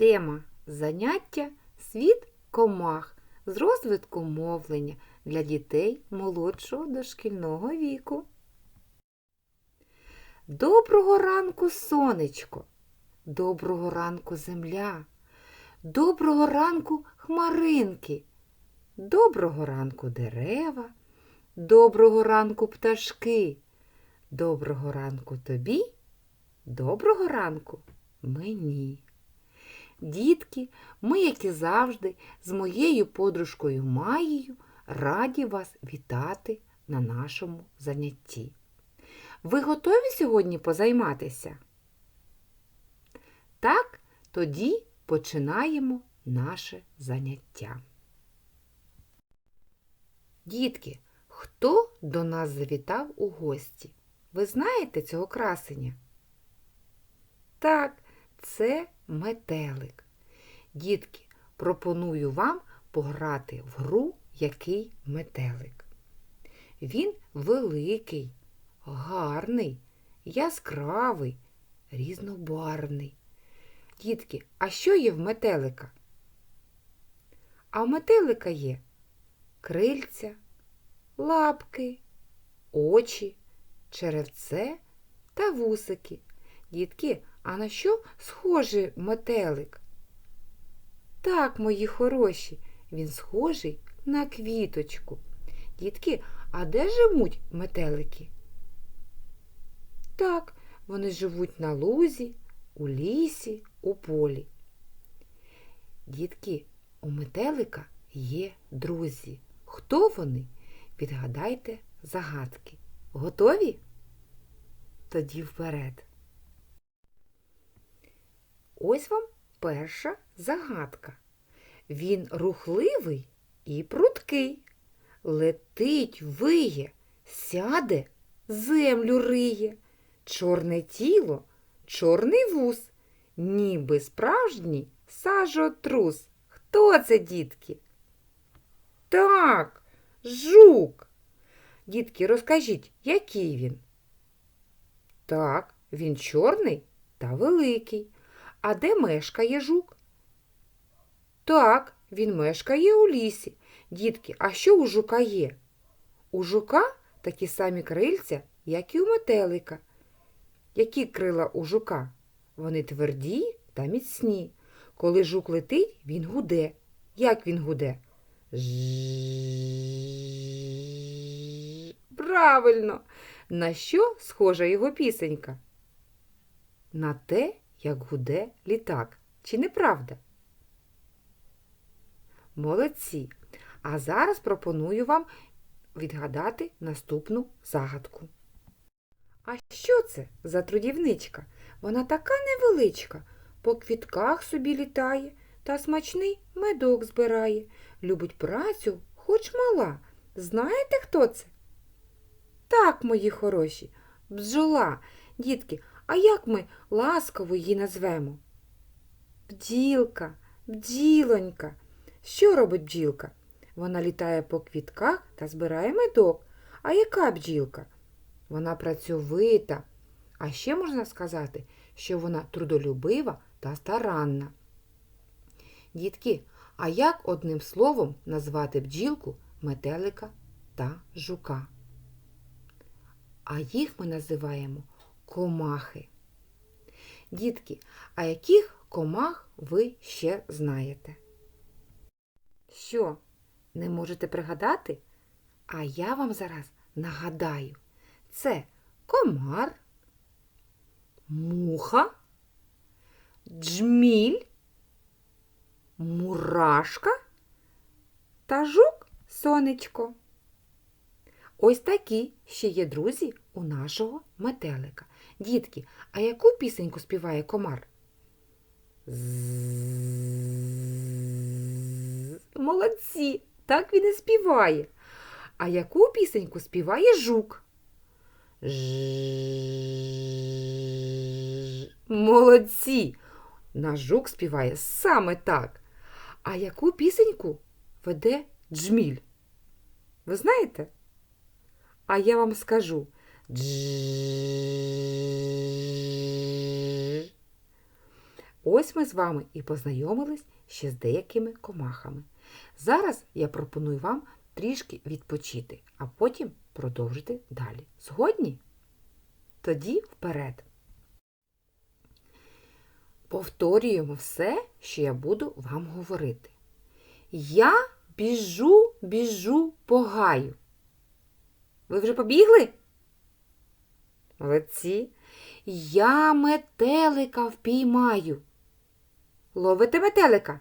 Тема заняття Світ комах з розвитку мовлення для дітей молодшого дошкільного віку. Доброго ранку, сонечко! Доброго ранку, земля! Доброго ранку, хмаринки! Доброго ранку, дерева! Доброго ранку, пташки! Доброго ранку тобі! Доброго ранку мені! Дітки, ми, як і завжди, з моєю подружкою Маєю раді вас вітати на нашому занятті. Ви готові сьогодні позайматися? Так, тоді починаємо наше заняття. Дітки, хто до нас завітав у гості? Ви знаєте цього красення? Так, це метелик. Дітки, пропоную вам пограти в гру який метелик. Він великий, гарний, яскравий, різнобарвний. Дітки, а що є в метелика? А в метелика є крильця, лапки, очі, черевце та вусики. Дітки, а на що схожий метелик? Так, мої хороші, він схожий на квіточку. Дітки, а де живуть метелики? Так, вони живуть на лузі, у лісі, у полі. Дітки, у метелика є друзі. Хто вони? Відгадайте загадки. Готові? Тоді вперед. Ось вам перша загадка. Він рухливий і пруткий. Летить, виє, сяде, землю риє, чорне тіло, чорний вус, ніби справжній сажотрус. Хто це, дітки? Так, жук. Дітки, розкажіть, який він? Так, він чорний та великий. А де мешкає жук? Так, він мешкає у лісі. Дітки, а що у жука є? У жука такі самі крильця, як і у метелика. Які крила у жука? Вони тверді та міцні. Коли жук летить, він гуде. Як він гуде? Правильно! На що схожа його пісенька? На те, як гуде літак. Чи не правда? Молодці! А зараз пропоную вам відгадати наступну загадку. А що це за трудівничка? Вона така невеличка, по квітках собі літає та смачний медок збирає. Любить працю, хоч мала. Знаєте, хто це? Так, мої хороші, бджола. Дітки, а як ми ласково її назвемо? Бділка, бділонька. Що робить бджілка? Вона літає по квітках та збирає медок. А яка бджілка? Вона працьовита. А ще можна сказати, що вона трудолюбива та старанна. Дітки, а як одним словом назвати бджілку, метелика та жука? А їх ми називаємо комахи. Дітки, а яких комах ви ще знаєте? Що, не можете пригадати? А я вам зараз нагадаю, це комар, муха, джміль, мурашка та жук сонечко. Ось такі ще є друзі у нашого метелика. Дітки, а яку пісеньку співає комар? Молодці, так він і співає. А яку пісеньку співає жук? Молодці. Наш жук співає саме так. А яку пісеньку веде джміль? Ви знаєте? А я вам скажу. Ось ми з вами і познайомились ще з деякими комахами. Зараз я пропоную вам трішки відпочити, а потім продовжити далі. Згодні? Тоді вперед. Повторюємо все, що я буду вам говорити. Я біжу, біжу по гаю. Ви вже побігли? Молодці. Я метелика впіймаю. Ловите метелика?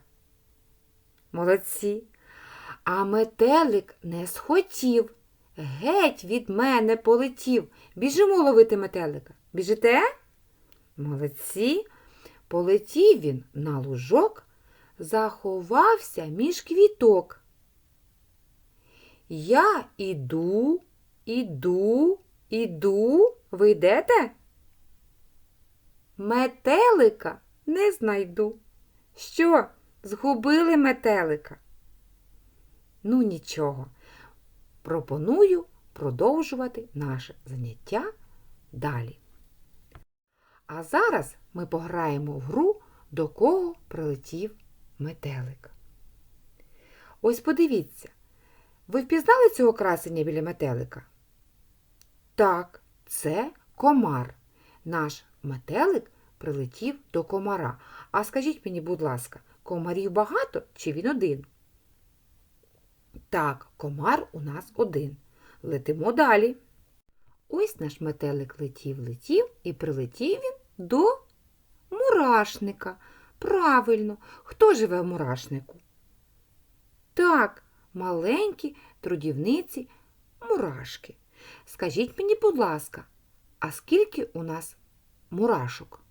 Молодці. А метелик не схотів. Геть від мене полетів. Біжимо ловити метелика. Біжите? Молодці. Полетів він на лужок, заховався між квіток. Я іду, іду, іду. Ви йдете? Метелика не знайду. Що, згубили метелика? Ну, нічого. Пропоную продовжувати наше заняття далі. А зараз ми пограємо в гру, до кого прилетів метелик. Ось подивіться, ви впізнали цього красення біля метелика? Так, це комар. Наш метелик прилетів до комара. А скажіть мені, будь ласка, комарів багато чи він один? Так, комар у нас один. Летимо далі. Ось наш метелик летів, летів і прилетів він до мурашника. Правильно, хто живе в мурашнику? Так, маленькі трудівниці мурашки. Скажіть мені, будь ласка, а скільки у нас мурашок?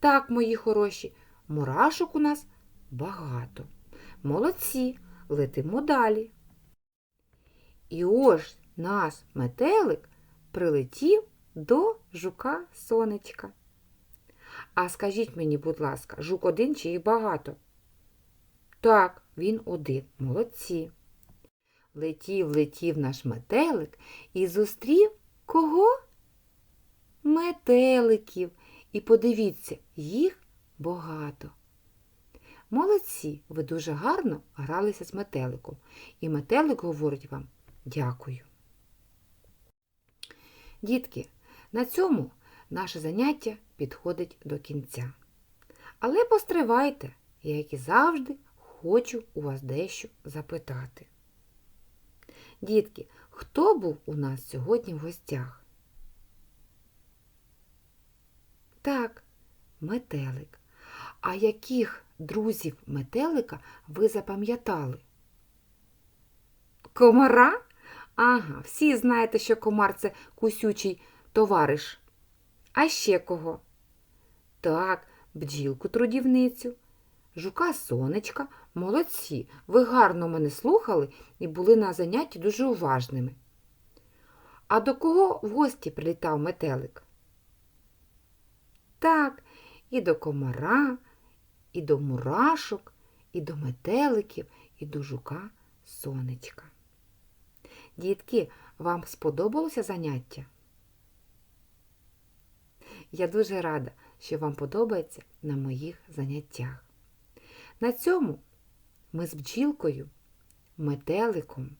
Так, мої хороші, мурашок у нас багато. Молодці, летимо далі. І ось наш метелик прилетів до жука сонечка. А скажіть мені, будь ласка, жук один чи їх багато? Так, він один. Молодці. Летів, летів наш метелик і зустрів кого? Метеликів. І подивіться, їх багато. Молодці, ви дуже гарно гралися з метеликом. І метелик говорить вам дякую. Дітки, на цьому наше заняття підходить до кінця. Але постривайте, я, як і завжди, хочу у вас дещо запитати. Дітки, хто був у нас сьогодні в гостях? Так, метелик. А яких друзів метелика ви запам'ятали? Комара? Ага, всі знаєте, що комар це кусючий товариш. А ще кого? Так, бджілку трудівницю, жука сонечка. Молодці, ви гарно мене слухали і були на занятті дуже уважними. А до кого в гості прилітав метелик? Так, і до комара, і до мурашок, і до метеликів, і до жука сонечка. Дітки, вам сподобалося заняття? Я дуже рада, що вам подобається на моїх заняттях. На цьому ми з бджілкою, метеликом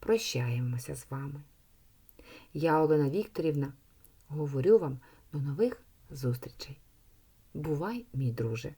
прощаємося з вами. Я, Олена Вікторівна, говорю вам до нових зустрічей. Бувай, мій друже!